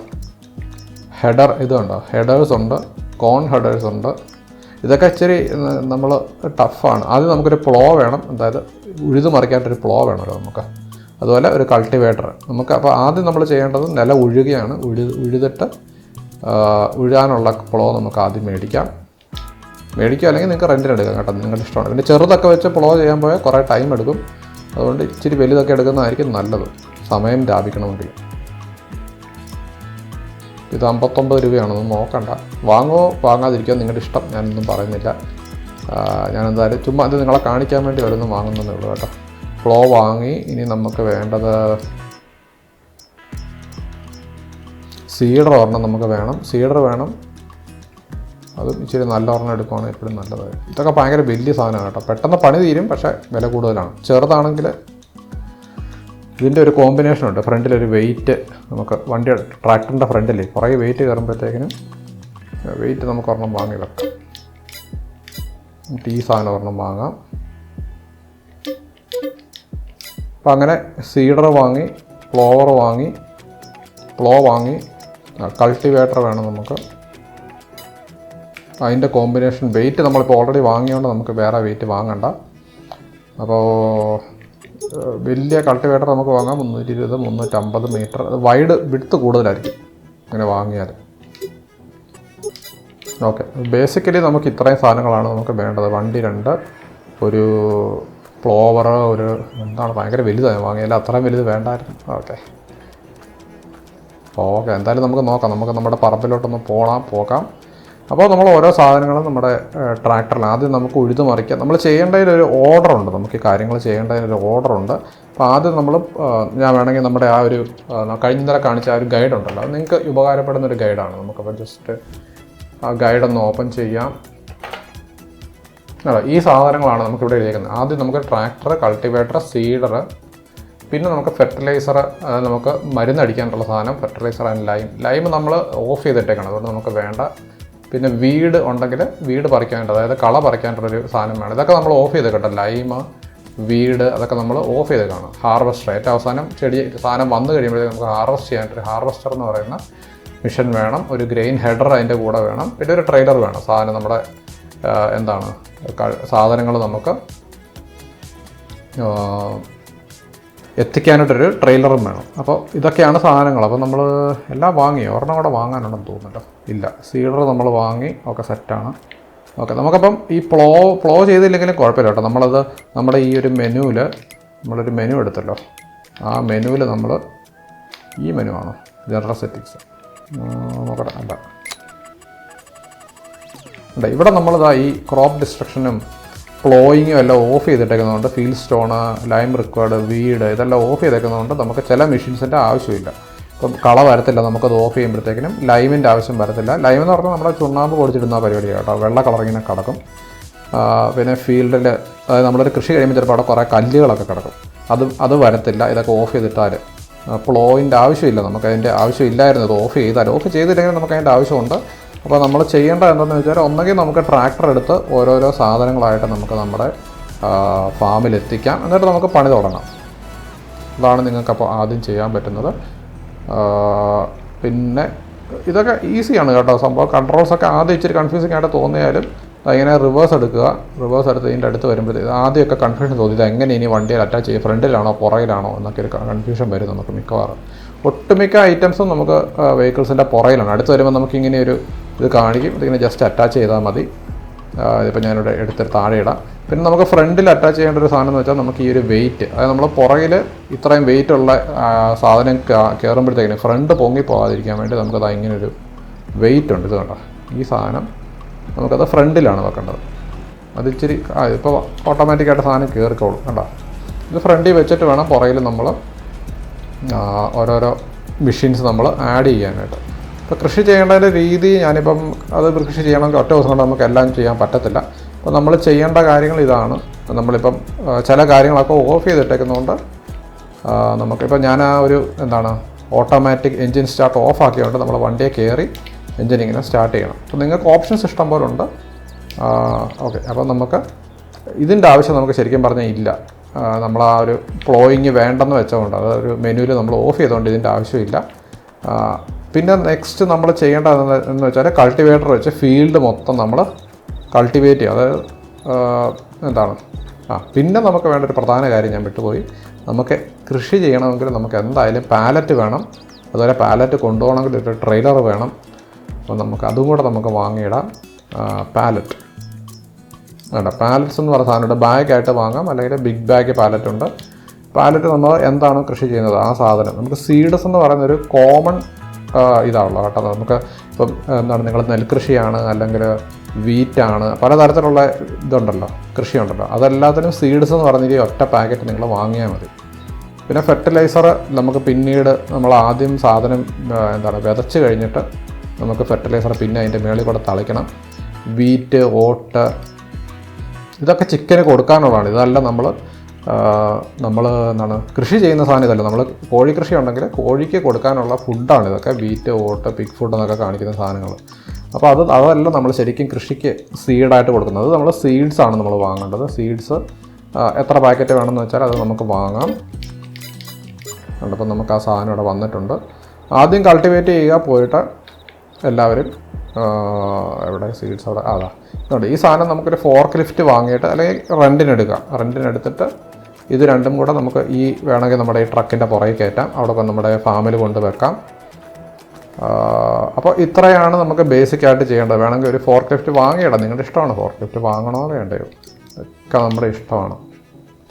S1: ഹെഡർ ഇതുണ്ടോ ഹെഡേഴ്സ് ഉണ്ട് കോൺ ഹെഡേഴ്സ് ഉണ്ട്. ഇതൊക്കെ ഇച്ചിരി നമ്മൾ ടഫാണ് ആദ്യം നമുക്കൊരു പ്ലോ വേണം. അതായത് ഉഴുതു മറിക്കാനായിട്ടൊരു പ്ലോ വേണമല്ലോ നമുക്ക്. അതുപോലെ ഒരു കൾട്ടിവേറ്റർ നമുക്ക് അപ്പോൾ ആദ്യം നമ്മൾ ചെയ്യേണ്ടത് നില ഉഴുകയാണ്. ഉഴു ഉഴുതിട്ട് ഉഴുതാനുള്ള പ്ലോ നമുക്ക് ആദ്യം മേടിക്കാം. മേടിക്കുക അല്ലെങ്കിൽ നിങ്ങൾക്ക് റെന്റിന് എടുക്കാം കേട്ടോ. നിങ്ങളുടെ ഇഷ്ടമാണ്. പിന്നെ ചെറുതൊക്കെ വെച്ച് പ്ലോ ചെയ്യാൻ പോയാൽ കുറേ ടൈം എടുക്കും. അതുകൊണ്ട് ഇച്ചിരി വലുതൊക്കെ എടുക്കുന്നതായിരിക്കും നല്ലത്. സമയം ലാഭിക്കണമെങ്കിൽ. ഇത് അമ്പത്തൊമ്പത് രൂപയാണെന്ന് നോക്കണ്ട. വാങ്ങോ വാങ്ങാതിരിക്കുക നിങ്ങളുടെ ഇഷ്ടം. ഞാനൊന്നും പറയുന്നില്ല. ഞാൻ എന്തായാലും ചുമ്മാ ഇത് നിങ്ങളെ കാണിക്കാൻ വേണ്ടി ഓരോന്നും വാങ്ങുന്നതേ ഉള്ളൂ കേട്ടോ. ഫ്ലോ വാങ്ങി ഇനി നമുക്ക് വേണ്ടത് സീഡർ ഒരെണ്ണം നമുക്ക് വേണം. സീഡർ വേണം. അതും ഇച്ചിരി നല്ല ഒരെണ്ണം എടുക്കുവാണെങ്കിൽ എപ്പോഴും നല്ലത്. ഇതൊക്കെ ഭയങ്കര വലിയ സാധനമാണ് കേട്ടോ. പെട്ടെന്ന് പണി തീരും പക്ഷേ വില കൂടുതലാണ്. ചെറുതാണെങ്കിൽ ഇതിന്റെ ഒരു കോമ്പിനേഷൻ ഉണ്ട്. ഫ്രണ്ടിലൊരു വെയിറ്റ് നമുക്ക് വണ്ടി ട്രാക്ടറിന്റെ ഫ്രണ്ടിൽ കുറേ വെയിറ്റ് കയറുമ്പോഴത്തേക്കിനും വെയിറ്റ് നമുക്ക് ഒരെണ്ണം വാങ്ങി വെക്കാം. ഈ സാധനം ഒരെണ്ണം വാങ്ങാം. അപ്പം അങ്ങനെ സീഡർ വാങ്ങി പ്ലോവർ വാങ്ങി പ്ലോ വാങ്ങി കൾട്ടിവേറ്റർ വേണം നമുക്ക്. അതിന്റെ കോമ്പിനേഷൻ വെയിറ്റ് നമ്മളിപ്പോൾ ഓൾറെഡി വാങ്ങിയോണ്ട് നമുക്ക് വേറെ വെയിറ്റ് വാങ്ങണ്ട. അപ്പോൾ വലിയ കൾട്ടിവേറ്റർ നമുക്ക് വാങ്ങാം. മുന്നൂറ്റി ഇരുപത് മുന്നൂറ്റമ്പത് മീറ്റർ വൈഡ് വിടുത്ത് കൂടുതലായിരിക്കും അങ്ങനെ വാങ്ങിയാൽ ഓക്കെ ബേസിക്കലി നമുക്ക് ഇത്രയും സാധനങ്ങളാണ് നമുക്ക് വേണ്ടത്. വണ്ടി രണ്ട് ഒരു പ്ലോവർ ഒരു എന്താണ്? ഭയങ്കര വലുതായി വാങ്ങിയാൽ അത്രയും വലുത് വേണ്ടായിരുന്നു. ഓക്കെ ഓക്കെ എന്തായാലും നമുക്ക് നോക്കാം. നമുക്ക് നമ്മുടെ പറമ്പിലോട്ടൊന്ന് പോകാം പോകാം. അപ്പോൾ നമ്മൾ ഓരോ സാധനങ്ങളും നമ്മുടെ ട്രാക്ടറിൽ ആദ്യം നമുക്ക് ഉഴുതു മറിക്കാം. നമ്മൾ ചെയ്യേണ്ടതിലൊരു ഓർഡർ ഉണ്ട്. നമുക്ക് കാര്യങ്ങൾ ചെയ്യേണ്ടതിനൊരു ഓർഡർ ഉണ്ട്. അപ്പോൾ ആദ്യം നമ്മൾ ഞാൻ വേണമെങ്കിൽ നമ്മുടെ ആ ഒരു കഴിഞ്ഞ തരം കാണിച്ച ആ ഒരു ഗൈഡ് ഉണ്ടല്ലോ. അത് നിങ്ങൾക്ക് ഉപകാരപ്പെടുന്ന ഒരു ഗൈഡാണ് നമുക്കപ്പോൾ ജസ്റ്റ് ആ ഗൈഡ് ഒന്ന് ഓപ്പൺ ചെയ്യാം. അല്ല ഈ സാധനങ്ങളാണ് നമുക്കിവിടെ എഴുതിയിരിക്കുന്നത് ആദ്യം നമുക്ക് ട്രാക്ടർ കൾട്ടിവേറ്റർ സീഡർ പിന്നെ നമുക്ക് ഫെർട്ടിലൈസർ നമുക്ക് മരുന്നടിക്കാനുള്ള സാധനം ഫെർട്ടിലൈസർ ആൻഡ് ലൈം ലൈം നമ്മൾ ഓഫ് ചെയ്തിട്ടേക്കണം. അതുകൊണ്ട് നമുക്ക് വേണ്ട പിന്നെ വീട് ഉണ്ടെങ്കിൽ വീട് പറിക്കാനായിട്ട് അതായത് കള പറിക്കാനായിട്ടൊരു സാധനം വേണം. ഇതൊക്കെ നമ്മൾ ഓഫ് ചെയ്ത് കേട്ടോ. ലൈമ വീട് അതൊക്കെ നമ്മൾ ഓഫ് ചെയ്ത് കാണാം. ഹാർവസ്റ്റർ ഏറ്റവും അവസാനം ചെടി സാധനം വന്നു കഴിയുമ്പോഴത്തേക്ക് നമുക്ക് ഹാർവസ്റ്റ് ചെയ്യാനായിട്ട് ഒരു ഹാർവസ്റ്റർ എന്ന് പറയുന്ന മിഷൻ വേണം. ഒരു ഗ്രെയിൻ ഹെഡർ അതിന്റെ കൂടെ വേണം. പിന്നെ ഒരു ട്രെയിലർ വേണം. സാധനം നമ്മുടെ എന്താണ് സാധനങ്ങൾ നമുക്ക് എത്തിക്കാനായിട്ടൊരു ട്രെയിലറും വേണം. അപ്പോൾ ഇതൊക്കെയാണ് സാധനങ്ങൾ. അപ്പോൾ നമ്മൾ എല്ലാം വാങ്ങി. ഒരെണ്ണം കൂടെ വാങ്ങാനുണ്ടെന്ന് തോന്നുന്നുണ്ടോ ഇല്ല. സീഡർ നമ്മൾ വാങ്ങി. ഒക്കെ സെറ്റാണ് ഓക്കെ. നമുക്കപ്പം ഈ പ്ലോ പ്ലോ ചെയ്തില്ലെങ്കിലും കുഴപ്പമില്ല കേട്ടോ. നമ്മളത് നമ്മുടെ ഈ ഒരു മെനുവിൽ നമ്മളൊരു മെനു എടുത്തല്ലോ. ആ മെനുവിൽ നമ്മൾ ഈ മെനു ആണോ. ജനറൽ സെറ്റിങ്സ് നോക്കട്ടെ. അല്ല. ഇവിടെ നമ്മളിതാ ഈ ക്രോപ്പ് ഡിസ്ട്രക്ഷനും പ്ലോയിങ്ങും എല്ലാം ഓഫ് ചെയ്തിട്ടേക്കുന്നതുകൊണ്ട് ഫീൽ സ്റ്റോണ് ലൈം റിക്വേർഡ് വീട് ഇതെല്ലാം ഓഫ് ചെയ്തേക്കുന്നതുകൊണ്ട് നമുക്ക് ചില മെഷീൻസിന്റെ ആവശ്യമില്ല. ഇപ്പം കള വരത്തില്ല നമുക്കത് ഓഫ് ചെയ്യുമ്പോഴത്തേക്കിനും ലൈമിന്റെ ആവശ്യം വരത്തില്ല. ലൈം എന്ന് പറഞ്ഞാൽ നമ്മുടെ ചുണ്ണാമ്പ് പൊടിച്ചിടുന്ന പരിപാടിയാണ് കേട്ടോ. വെള്ള കളറിങ്ങനെ കിടക്കും. പിന്നെ ഫീൽഡിൽ അതായത് നമ്മളൊരു കൃഷി കഴിയുമ്പോൾ ചിലപ്പോൾ അവിടെ കുറേ കല്ലുകളൊക്കെ കിടക്കും. അത് അത് വരത്തില്ല ഇതൊക്കെ ഓഫ് ചെയ്തിട്ടാൽ പ്ലോയിന്റെ ആവശ്യമില്ല നമുക്ക് അതിന്റെ ആവശ്യമില്ലായിരുന്നു അത് ഓഫ് ചെയ്താൽ ഓഫ് ചെയ്തില്ലെങ്കിൽ നമുക്ക് അതിന്റെ ആവശ്യമുണ്ട്. അപ്പോൾ നമ്മൾ ചെയ്യേണ്ട എന്താണെന്ന് വെച്ചാൽ ഒന്നെങ്കിൽ നമുക്ക് ട്രാക്ടർ എടുത്ത് ഓരോരോ സാധനങ്ങളായിട്ട് നമുക്ക് നമ്മുടെ ഫാമിൽ എത്തിക്കാം. എന്നിട്ട് നമുക്ക് പണി തുടങ്ങാം. അതാണ് നിങ്ങൾക്ക് അപ്പോൾ ആദ്യം ചെയ്യാൻ പറ്റുന്നത്. പിന്നെ ഇതൊക്കെ ഈസിയാണ് കേട്ടോ സംഭവം. കൺട്രോൾസൊക്കെ ആദ്യം ഇച്ചിരി കൺഫ്യൂസിങ് ആയിട്ട് തോന്നിയാലും ഇങ്ങനെ റിവേഴ്സ് എടുക്കുക. റിവേഴ്സ് എടുത്ത് ഇതിന്റെ അടുത്ത് വരുമ്പോഴത്തേക്ക് ആദ്യമൊക്കെ കൺഫ്യൂഷൻ തോന്നി. ഇത് എങ്ങനെ ഇനി വണ്ടിയിൽ അറ്റാച്ച് ചെയ്യും? ഫ്രണ്ടിലാണോ? പുറകിലാണോ? എന്നൊക്കെ ഒരു കൺഫ്യൂഷൻ വരും നമുക്ക് മിക്കവാറും. ഒട്ടുമിക്ക ഐറ്റംസും നമുക്ക് വെഹിക്കിൾസിന്റെ പുറയിലാണ് അടുത്ത് വരുമ്പോൾ നമുക്ക് ഇങ്ങനെ ഒരു ഇത് കാണിക്കും. ഇതിങ്ങനെ ജസ്റ്റ് അറ്റാച്ച് ചെയ്താൽ മതി. ഇപ്പം ഞാനിവിടെ എടുത്തിട്ട് താഴെ ഇടാം. പിന്നെ നമുക്ക് ഫ്രണ്ടിൽ അറ്റാച്ച് ചെയ്യേണ്ട ഒരു സാധനം എന്ന് വെച്ചാൽ നമുക്ക് ഈ ഒരു വെയിറ്റ് അതായത് നമ്മൾ പുറകിൽ ഇത്രയും വെയിറ്റ് ഉള്ള സാധനം കയറുമ്പോഴത്തേക്കിന് ഫ്രണ്ട് പൊങ്ങി പോകാതിരിക്കാൻ വേണ്ടി നമുക്കത് ഇങ്ങനെ ഒരു വെയിറ്റ് ഉണ്ട്. ഇത് കണ്ടോ? ഈ സാധനം നമുക്കത് ഫ്രണ്ടിലാണ് വെക്കേണ്ടത്. അത് ഇച്ചിരി ആ ഇപ്പോൾ ഓട്ടോമാറ്റിക്കായിട്ട് സാധനം കയറിക്കോളും കണ്ടോ? ഇത് ഫ്രണ്ടിൽ വെച്ചിട്ട് വേണം പുറകിൽ നമ്മൾ ഓരോരോ മെഷീൻസ് നമ്മൾ ആഡ് ചെയ്യാനായിട്ട്. ഇപ്പോൾ കൃഷി ചെയ്യേണ്ടതിന്റെ രീതി ഞാനിപ്പം അത് കൃഷി ചെയ്യണമെങ്കിൽ ഒറ്റ ദിവസം കൊണ്ട് നമുക്ക് എല്ലാം ചെയ്യാൻ പറ്റത്തില്ല. അപ്പോൾ നമ്മൾ ചെയ്യേണ്ട കാര്യങ്ങൾ ഇതാണ്. നമ്മളിപ്പം ചില കാര്യങ്ങളൊക്കെ ഓഫ് ചെയ്തിട്ടേക്കുന്നതുകൊണ്ട് നമുക്കിപ്പോൾ ഞാൻ ആ ഒരു എന്താണ് ഓട്ടോമാറ്റിക് എൻജിൻ സ്റ്റാർട്ട് ഓഫ് ആക്കിയതുകൊണ്ട് നമ്മൾ വണ്ടിയെ കയറി എൻജിൻ ഇങ്ങനെ സ്റ്റാർട്ട് ചെയ്യണം. അപ്പോൾ നിങ്ങൾക്ക് ഓപ്ഷൻസ് ഇഷ്ടം പോലെ ഉണ്ട് ഓക്കെ. അപ്പോൾ നമുക്ക് ഇതിന്റെ ആവശ്യം നമുക്ക് ശരിക്കും പറഞ്ഞാൽ ഇല്ല. നമ്മൾ ആ ഒരു പ്ലോയിങ് വേണ്ടെന്ന് വെച്ചതുകൊണ്ട് അതൊരു മെനുവിൽ നമ്മൾ ഓഫ് ചെയ്തുകൊണ്ട് ഇതിന്റെ ആവശ്യമില്ല. പിന്നെ നെക്സ്റ്റ് നമ്മൾ ചെയ്യേണ്ടത് എന്ന് വെച്ചാൽ കൾട്ടിവേറ്റർ വെച്ച് ഫീൽഡ് മൊത്തം നമ്മൾ കൾട്ടിവേറ്റ് ചെയ്യുക. അതായത് എന്താണ്? ആ പിന്നെ നമുക്ക് വേണ്ട ഒരു പ്രധാന കാര്യം ഞാൻ വിട്ടുപോയി. നമുക്ക് കൃഷി ചെയ്യണമെങ്കിൽ നമുക്ക് എന്തായാലും പാലറ്റ് വേണം. അതുപോലെ പാലറ്റ് കൊണ്ടുപോകണമെങ്കിൽ ഒരു ട്രെയിലർ വേണം. അപ്പോൾ നമുക്ക് അതും കൂടെ നമുക്ക് വാങ്ങിയിടാം. പാലറ്റ് വേണ്ട പാലറ്റ്സ് എന്ന് പറഞ്ഞ സാധനമുണ്ട്. ബാഗായിട്ട് വാങ്ങാം. അല്ലെങ്കിൽ ബിഗ് ബാഗ് പാലറ്റ് ഉണ്ട്. പാലറ്റ് നമ്മൾ എന്താണോ കൃഷി ചെയ്യുന്നത്? ആ സാധനം. നമുക്ക് സീഡ്സ് എന്ന് പറയുന്ന ഒരു കോമൺ ഇതാണല്ലോ കേട്ടോ. നമുക്ക് ഇപ്പം എന്താണ് നിങ്ങൾ നെൽകൃഷിയാണ് അല്ലെങ്കിൽ വീറ്റാണ് പലതരത്തിലുള്ള ഇതുണ്ടല്ലോ കൃഷിയുണ്ടല്ലോ. അതെല്ലാത്തിനും സീഡ്സ് എന്ന് പറഞ്ഞ ഒറ്റ പാക്കറ്റ് നിങ്ങൾ വാങ്ങിയാൽ മതി. പിന്നെ ഫെർട്ടിലൈസർ നമുക്ക് പിന്നീട് നമ്മൾ ആദ്യം സാധനം എന്താണ് വിതച്ച് കഴിഞ്ഞിട്ട് നമുക്ക് ഫെർട്ടിലൈസർ പിന്നെ അതിന്റെ മേളിൽ കൂടെ തളിക്കണം. വീറ്റ് ഓട്ട് ഇതൊക്കെ ചിക്കന് കൊടുക്കാനുള്ളതാണ്. ഇതല്ല നമ്മൾ നമ്മൾ എന്താണ് കൃഷി ചെയ്യുന്ന സാധനം ഇതല്ല നമ്മൾ കോഴി കൃഷി ഉണ്ടെങ്കിൽ കോഴിക്ക് കൊടുക്കാനുള്ള ഫുഡാണ് ഇതൊക്കെ. വീറ്റ് ഓട്ട് പിക് ഫുഡ് എന്നൊക്കെ കാണിക്കുന്ന സാധനങ്ങൾ അപ്പോൾ അത് അതല്ല നമ്മൾ ശരിക്കും കൃഷിക്ക് സീഡായിട്ട് കൊടുക്കുന്നത്. നമ്മൾ സീഡ്സ് ആണ് നമ്മൾ വാങ്ങേണ്ടത്. സീഡ്സ് എത്ര പാക്കറ്റ് വേണമെന്ന് വെച്ചാൽ അത് നമുക്ക് വാങ്ങാം. കണ്ടപ്പോൾ നമുക്ക് ആ സാധനം ഇവിടെ വന്നിട്ടുണ്ട്. ആദ്യം കൾട്ടിവേറ്റ് ചെയ്യുക പോയിട്ട് എല്ലാവരും എവിടെ സീഡ്സ് അവിടെ അതാ. ഈ സാധനം നമുക്കൊരു ഫോർക്ക് ലിഫ്റ്റ് വാങ്ങിയിട്ട് അല്ലെങ്കിൽ റെന്റിനെടുക്കുക റെന്റിനെടുത്തിട്ട് ഇത് രണ്ടും കൂടെ നമുക്ക് ഈ വേണമെങ്കിൽ നമ്മുടെ ഈ ട്രക്കിന്റെ പുറകെ കയറ്റാം. അവിടെ നമ്മുടെ ഫാമിൽ കൊണ്ട് വെക്കാം. അപ്പോൾ ഇത്രയാണ് നമുക്ക് ബേസിക് ആയിട്ട് ചെയ്യേണ്ടത്. വേണമെങ്കിൽ ഒരു ഫോർ ക്ലിഫ്റ്റ് വാങ്ങിയിടാം. നിങ്ങളുടെ ഇഷ്ടമാണ് ഫോർ ക്ലിഫ്റ്റ് വാങ്ങണോ വേണ്ടയോ? ഒക്കെ നമ്മുടെ ഇഷ്ടമാണ്.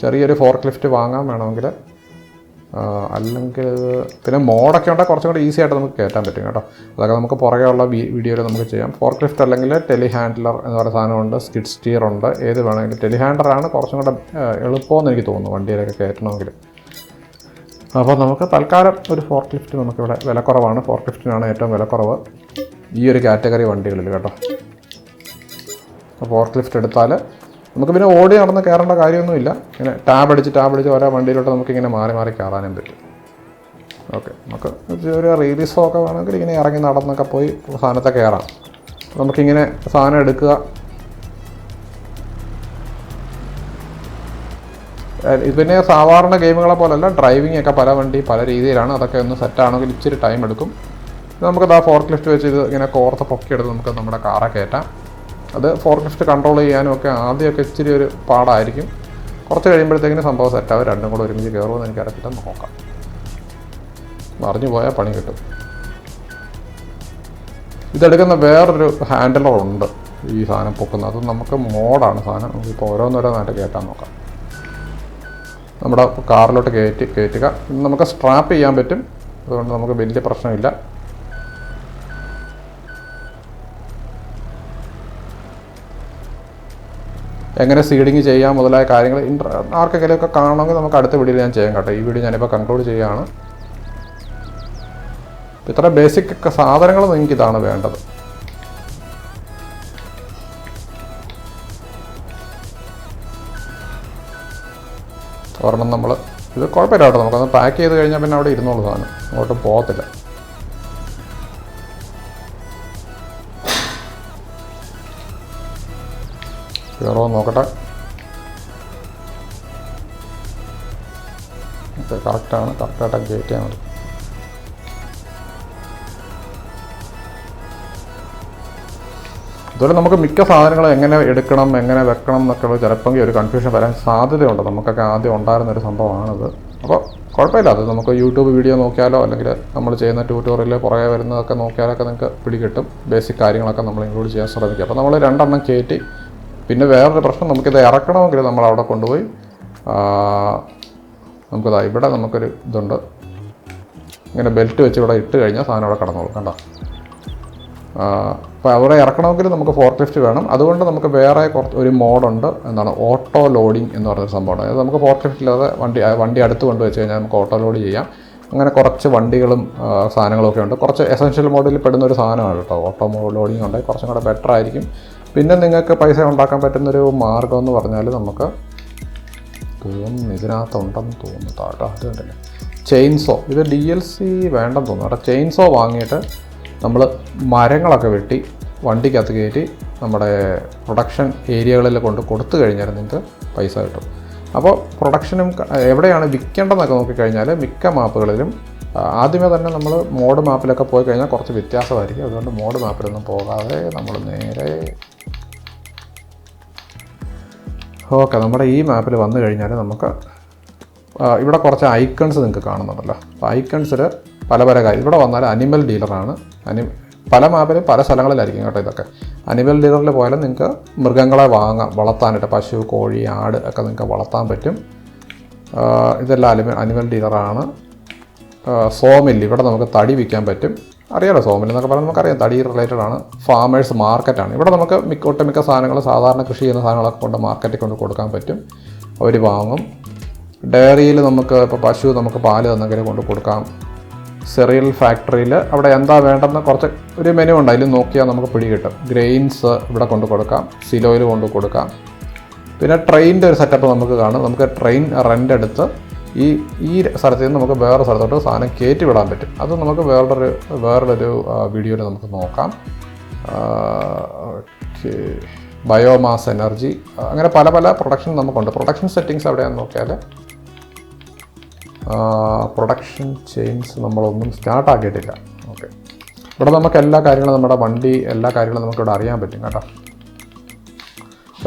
S1: ചെറിയൊരു ഫോർ ക്ലിഫ്റ്റ് വാങ്ങാൻ വേണമെങ്കിൽ അല്ലെങ്കിൽ പിന്നെ മോഡൊക്കെ ഉണ്ടെങ്കിൽ കുറച്ചും കൂടി ഈസി ആയിട്ട് നമുക്ക് കയറ്റാൻ പറ്റും കേട്ടോ. അതൊക്കെ നമുക്ക് പുറകെയുള്ള വീഡിയോയിൽ നമുക്ക് ചെയ്യാം. ഫോർക്ക് ലിഫ്റ്റ് അല്ലെങ്കിൽ ടെലി ഹാൻഡ്ലർ എന്ന് പറയുന്ന സാധനമുണ്ട് സ്കിഡ് സ്റ്റിയർ ഉണ്ട്. ഏത് വേണമെങ്കിലും ടെലി ഹാൻഡറാണ് കുറച്ചും കൂടെ എളുപ്പമെന്ന് എനിക്ക് തോന്നുന്നു വണ്ടിയിലൊക്കെ കയറ്റണമെങ്കിൽ. അപ്പോൾ നമുക്ക് തൽക്കാലം ഒരു ഫോർക്ക് ലിഫ്റ്റ് നമുക്കിവിടെ വിലക്കുറവാണ്. ഫോർക്ക് ലിഫ്റ്റിനാണ് ഏറ്റവും വിലക്കുറവ് ഈ ഒരു കാറ്റഗറി വണ്ടികളിൽ കേട്ടോ. അപ്പോൾ ഫോർക്ക് ലിഫ്റ്റ് എടുത്താൽ നമുക്ക് പിന്നെ ഓടി നടന്ന് കയറേണ്ട കാര്യമൊന്നുമില്ല. ഇങ്ങനെ ടാബ് അടിച്ച് ടാബ് അടിച്ച് ഓരോ വണ്ടിയിലോട്ട് നമുക്ക് ഇങ്ങനെ മാറി മാറി കയറാനും പറ്റും. ഓക്കെ നമുക്ക് ഒരു റീലീസോ ഒക്കെ വേണമെങ്കിൽ ഇങ്ങനെ ഇറങ്ങി നടന്നൊക്കെ പോയി സാധനത്തെ കയറാം. നമുക്കിങ്ങനെ സാധനം എടുക്കുക. പിന്നെ സാധാരണ ഗെയിമുകളെ പോലല്ല ഡ്രൈവിംഗ് ഒക്കെ പല വണ്ടി പല രീതിയിലാണ്. അതൊക്കെ ഒന്ന് സെറ്റാണെങ്കിൽ ഇച്ചിരി ടൈം എടുക്കും. നമുക്കത് നമുക്ക് ആ ഫോർക്ക് ലിഫ്റ്റ് വെച്ച് ഇത് ഇങ്ങനെ കോർത്ത് പൊക്കിയെടുത്ത് നമുക്ക് നമ്മുടെ കാറെ കയറ്റാം. അത് ഫോർക്ക് കൺട്രോൾ ചെയ്യാനും ഒക്കെ ആദ്യമൊക്കെ ഇച്ചിരി ഒരു പാടായിരിക്കും. കുറച്ച് കഴിയുമ്പോഴത്തേക്കിന് സംഭവം സെറ്റാവും രണ്ടും കൂടെ ഒരുമിച്ച് കയറുമെന്ന് എനിക്ക് അടക്കിട്ട് നോക്കാം. മറിഞ്ഞു പോയാൽ പണി കിട്ടും. ഇതെടുക്കുന്ന വേറൊരു ഹാൻഡിലർ ഉണ്ട് ഈ സാധനം പൊക്കുന്നത്. അത് നമുക്ക് മോഡാണ് സാധനം. നമുക്കിപ്പോൾ ഓരോന്നോരോന്നായിട്ട് കയറ്റാൻ നോക്കാം. നമ്മുടെ കാറിലോട്ട് കയറ്റി കയറ്റുക നമുക്ക് സ്ട്രാപ്പ് ചെയ്യാൻ പറ്റും. അതുകൊണ്ട് നമുക്ക് വലിയ പ്രശ്നമില്ല. എങ്ങനെ സീഡിങ് ചെയ്യാം മുതലായ കാര്യങ്ങൾ ഇൻട്ര ആർക്കെങ്കിലുമൊക്കെ കാണണമെങ്കിൽ നമുക്ക് അടുത്ത വീഡിയോയിൽ ഞാൻ ചെയ്യാം കേട്ടോ. ഈ വീഡിയോ ഞാനിപ്പോൾ കൺക്ലൂഡ് ചെയ്യുകയാണ്. ഇത്ര ബേസിക് സാധനങ്ങൾ നിങ്ങൾക്ക് ഇതാണ് വേണ്ടത്. ഒരെണ്ണം നമ്മൾ ഇത് കുഴപ്പമില്ല കേട്ടോ. നമുക്കൊന്ന് പാക്ക് ചെയ്ത് കഴിഞ്ഞാൽ പിന്നെ അവിടെ ഇരുന്നോളൂ സാധനം. അങ്ങോട്ട് പോകത്തില്ല. കയറോ നോക്കട്ടെ. ഓക്കെ കറക്റ്റാണ് കറക്റ്റായിട്ട് ഗേറ്റ് ചെയ്യാൻ മതി അതുപോലെ നമുക്ക് മിക്ക സാധനങ്ങളും എങ്ങനെ എടുക്കണം എങ്ങനെ വെക്കണം എന്നൊക്കെയുള്ള ചിലപ്പോൾ ഒരു കൺഫ്യൂഷൻ വരാൻ സാധ്യതയുണ്ട്. നമുക്കൊക്കെ ആദ്യം ഉണ്ടായിരുന്ന ഒരു സംഭവമാണിത്. അപ്പോൾ കുഴപ്പമില്ല. അത് നമുക്ക് യൂട്യൂബ് വീഡിയോ നോക്കിയാലോ അല്ലെങ്കിൽ നമ്മൾ ചെയ്യുന്ന ട്യൂട്ടോറിയൽ പുറകെ വരുന്നതൊക്കെ നോക്കിയാലൊക്കെ നിങ്ങൾക്ക് പിടികിട്ടും. ബേസിക് കാര്യങ്ങളൊക്കെ നമ്മൾ ഇൻക്ലൂഡ് ചെയ്യാൻ ശ്രമിക്കുക അപ്പോൾ നമ്മൾ രണ്ടെണ്ണം കയറ്റി പിന്നെ വേറൊരു പ്രശ്നം നമുക്കിത് ഇറക്കണമെങ്കിൽ നമ്മൾ അവിടെ കൊണ്ടുപോയി നമുക്കിതാ ഇവിടെ നമുക്കൊരു ഇതുണ്ട്. ഇങ്ങനെ ബെൽറ്റ് വെച്ച് ഇവിടെ ഇട്ട് കഴിഞ്ഞാൽ സാധനം അവിടെ കടന്നോളും കണ്ടോ? അപ്പോൾ അവിടെ ഇറക്കണമെങ്കിൽ നമുക്ക് ഫോർക്ലിഫ്റ്റ് വേണം. അതുകൊണ്ട് നമുക്ക് വേറെ കുറച്ച് ഒരു മോഡുണ്ട് എന്താണ് ഓട്ടോ ലോഡിംഗ് എന്ന് പറഞ്ഞൊരു സംഭവമാണ് അതായത് നമുക്ക് ഫോർക്ലിഫ്റ്റ് ലിഫ്റ്റില്ലാതെ വണ്ടി വണ്ടി അടുത്ത് കൊണ്ട് വെച്ച് കഴിഞ്ഞാൽ നമുക്ക് ഓട്ടോ ലോഡ് ചെയ്യാം. അങ്ങനെ കുറച്ച് വണ്ടികളും സാധനങ്ങളും ഒക്കെ ഉണ്ട്. കുറച്ച് എസെൻഷ്യൽ മോഡിൽ പെടുന്ന ഒരു സാധനമാണ് കേട്ടോ. ഓട്ടോ ലോഡിംഗ് ഉണ്ട്. കുറച്ചും കൂടെ ബെറ്റർ ആയിരിക്കും. പിന്നെ നിങ്ങൾക്ക് പൈസ ഉണ്ടാക്കാൻ പറ്റുന്നൊരു മാർഗം എന്ന് പറഞ്ഞാൽ നമുക്ക് തോന്നുന്നു ഇതിനകത്തുണ്ടെന്ന് തോന്നുന്നു താട്ടോ അത് ചെയിൻസോ. ഇത് ഡി എൽ സി വേണ്ടെന്ന് തോന്നുന്നു കേട്ടോ. ചെയിൻസോ വാങ്ങിയിട്ട് നമ്മൾ മരങ്ങളൊക്കെ വെട്ടി വണ്ടിക്കകത്ത് കയറ്റി നമ്മുടെ പ്രൊഡക്ഷൻ ഏരിയകളിൽ കൊണ്ട് കൊടുത്തു കഴിഞ്ഞാൽ നിങ്ങൾക്ക് പൈസ കിട്ടും. അപ്പോൾ പ്രൊഡക്ഷനും എവിടെയാണ് വിൽക്കേണ്ടതെന്നൊക്കെ നോക്കിക്കഴിഞ്ഞാൽ മിക്ക മാപ്പുകളിലും ആദ്യമേ തന്നെ നമ്മൾ മോഡ് മാപ്പിലൊക്കെ പോയി കഴിഞ്ഞാൽ കുറച്ച് വ്യത്യാസമായിരിക്കും. അതുകൊണ്ട് മോഡ് മാപ്പിലൊന്നും പോകാതെ നമ്മൾ നേരെ ഓക്കെ നമ്മുടെ ഈ മാപ്പിൽ വന്നു കഴിഞ്ഞാൽ നമുക്ക് ഇവിടെ കുറച്ച് ഐക്കൺസ് നിങ്ങൾക്ക് കാണുന്നുണ്ടല്ലോ. അപ്പോൾ ഐക്കൺസിൽ പല പല കാര്യം ഇവിടെ വന്നാൽ അനിമൽ ഡീലറാണ്. അനി പല മാപ്പിലും പല സ്ഥലങ്ങളിലായിരിക്കും കേട്ടോ ഇതൊക്കെ. അനിമൽ ഡീലറിൽ പോയാലും നിങ്ങൾക്ക് മൃഗങ്ങളെ വാങ്ങാം വളർത്താനായിട്ട്. പശു കോഴി ആട് ഒക്കെ നിങ്ങൾക്ക് വളർത്താൻ പറ്റും. ഇതെല്ലാം അനിമൽ അനിമൽ ഡീലറാണ്. സോമിൽ ഇവിടെ നമുക്ക് തടി വിൽക്കാൻ പറ്റും. അറിയാലോ സോമൻ എന്നൊക്കെ പറഞ്ഞാൽ നമുക്കറിയാം തടി റിലേറ്റഡ് ആണ്. ഫാമേഴ്സ് മാർക്കറ്റാണ് ഇവിടെ നമുക്ക് മിക്ക ഒട്ടുമിക്ക സാധനങ്ങൾ സാധാരണ കൃഷി ചെയ്യുന്ന സാധനങ്ങളൊക്കെ കൊണ്ട് മാർക്കറ്റിൽ കൊണ്ട് കൊടുക്കാൻ പറ്റും. അവർ വാങ്ങും. ഡയറിയിൽ നമുക്ക് ഇപ്പോൾ പശു നമുക്ക് പാൽ തന്നെങ്കിലും കൊണ്ട് കൊടുക്കാം. സെറിയൽ ഫാക്ടറിയിൽ അവിടെ എന്താ വേണ്ടെന്ന് കുറച്ച് ഒരു മെനു ഉണ്ട്. അതിൽ നോക്കിയാൽ നമുക്ക് പിടി കിട്ടും. ഗ്രെയിൻസ് ഇവിടെ കൊണ്ട് കൊടുക്കാം. സിലോയിൽ കൊണ്ട് കൊടുക്കാം. പിന്നെ ട്രെയിനിന്റെ ഒരു സെറ്റപ്പ് നമുക്ക് കാണും. നമുക്ക് ട്രെയിൻ റെന്റ് എടുത്ത് ഈ ഈ സ്ഥലത്ത് നിന്ന് നമുക്ക് വേറെ സ്ഥലത്തോട്ട് സാധനം കയറ്റി വിടാൻ പറ്റും. അത് നമുക്ക് വേറെ വേറൊരു വേറൊരു വീഡിയോയിൽ നമുക്ക് നോക്കാം. Biomass energy. അങ്ങനെ പല പല പ്രൊഡക്ഷൻ നമുക്കുണ്ട്. പ്രൊഡക്ഷൻ സെറ്റിങ്സ് എവിടെയാണെന്ന് നോക്കിയാൽ പ്രൊഡക്ഷൻ ചെയിൻസ് നമ്മളൊന്നും സ്റ്റാർട്ട് ആക്കിയിട്ടില്ല. ഓക്കെ. ഇവിടെ നമുക്ക് എല്ലാ കാര്യങ്ങളും നമ്മുടെ വണ്ടി എല്ലാ കാര്യങ്ങളും നമുക്കിവിടെ അറിയാൻ പറ്റും കേട്ടോ.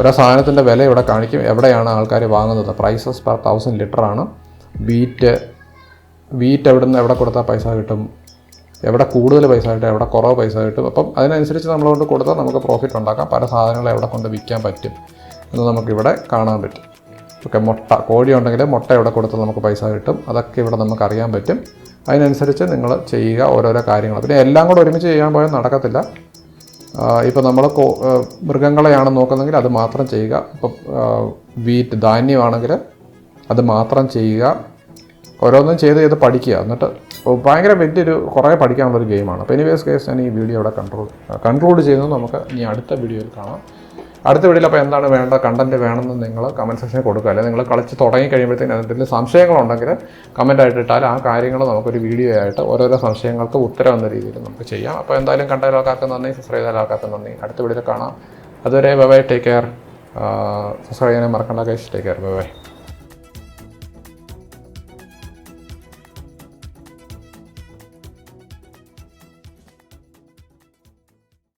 S1: ഓരോ സാധനത്തിന്റെ വില ഇവിടെ കാണിക്കും. എവിടെയാണ് ആൾക്കാർ വാങ്ങുന്നത്? പ്രൈസസ് പെർ തൗസൻഡ് ലിറ്റർ ആണ്. വീറ്റ് വീറ്റ് എവിടെ നിന്ന് എവിടെ കൊടുത്താൽ പൈസ കിട്ടും? എവിടെ കൂടുതൽ പൈസ കിട്ടും? എവിടെ കുറവ് പൈസ കിട്ടും? അപ്പം അതിനനുസരിച്ച് നമ്മൾ കൊണ്ട് കൊടുത്താൽ നമുക്ക് പ്രോഫിറ്റ് ഉണ്ടാക്കാം. പല സാധനങ്ങൾ എവിടെ കൊണ്ട് വിൽക്കാൻ പറ്റും എന്ന് നമുക്കിവിടെ കാണാൻ പറ്റും. ഓക്കെ മുട്ട കോഴി ഉണ്ടെങ്കിൽ മുട്ട എവിടെ കൊടുത്താൽ നമുക്ക് പൈസ കിട്ടും? അതൊക്കെ ഇവിടെ നമുക്ക് അറിയാൻ പറ്റും. അതിനനുസരിച്ച് നിങ്ങൾ ചെയ്യുക ഓരോരോ കാര്യങ്ങൾ. പിന്നെ എല്ലാം കൂടെ ഒരുമിച്ച് ചെയ്യാൻ പോയാൽ നടക്കത്തില്ല. ഇപ്പോൾ നമ്മൾ മൃഗങ്ങളെയാണ് നോക്കുന്നതെങ്കിൽ അത് മാത്രം ചെയ്യുക. ഇപ്പം വീറ്റ് ധാന്യമാണെങ്കിൽ അത് മാത്രം ചെയ്യുക. ഓരോന്നും ചെയ്ത് ചെയ്ത് പഠിക്കുക. എന്നിട്ട് ഭയങ്കര വലിയൊരു കുറേ പഠിക്കാനുള്ളൊരു ഗെയിമാണ്. അപ്പോൾ എനിവേസ് കേസ് ഞാൻ ഈ വീഡിയോ ഇവിടെ കൺട്രോൾ കൺക്ലൂഡ് ചെയ്യുന്നത് നമുക്ക് ഇനി അടുത്ത വീഡിയോയിൽ കാണാം. അടുത്ത വീഡിയോയിൽ അപ്പോൾ എന്താണ് വേണ്ട കണ്ടന്റ് വേണമെന്ന് നിങ്ങൾ കമന്റ് സെക്ഷനിൽ കൊടുക്കുക. അല്ലെങ്കിൽ നിങ്ങൾ കളിച്ച് തുടങ്ങി കഴിയുമ്പോഴത്തേക്കും അതിന്റെ സംശയങ്ങളുണ്ടെങ്കിൽ കമന്റ് ആയിട്ട് ഇട്ടാൽ ആ കാര്യങ്ങൾ നമുക്കൊരു വീഡിയോ ആയിട്ട് ഓരോരോ സംശയങ്ങൾക്ക് ഉത്തരം എന്ന രീതിയിൽ നമുക്ക് ചെയ്യാം. അപ്പോൾ എന്തായാലും കണ്ട ആൾക്കാർക്ക് നന്ദി സബ്സ്ക്രൈബ് ചെയ്ത ആൾക്കാർക്ക് നന്ദി. അടുത്ത വീഡിയോയിൽ കാണാം. അതുവരെ bye bye take care subscribe ചെയ്യാനും മറക്കണ്ട കേസ് ടേക്ക് കെയർ ബൈ ബൈ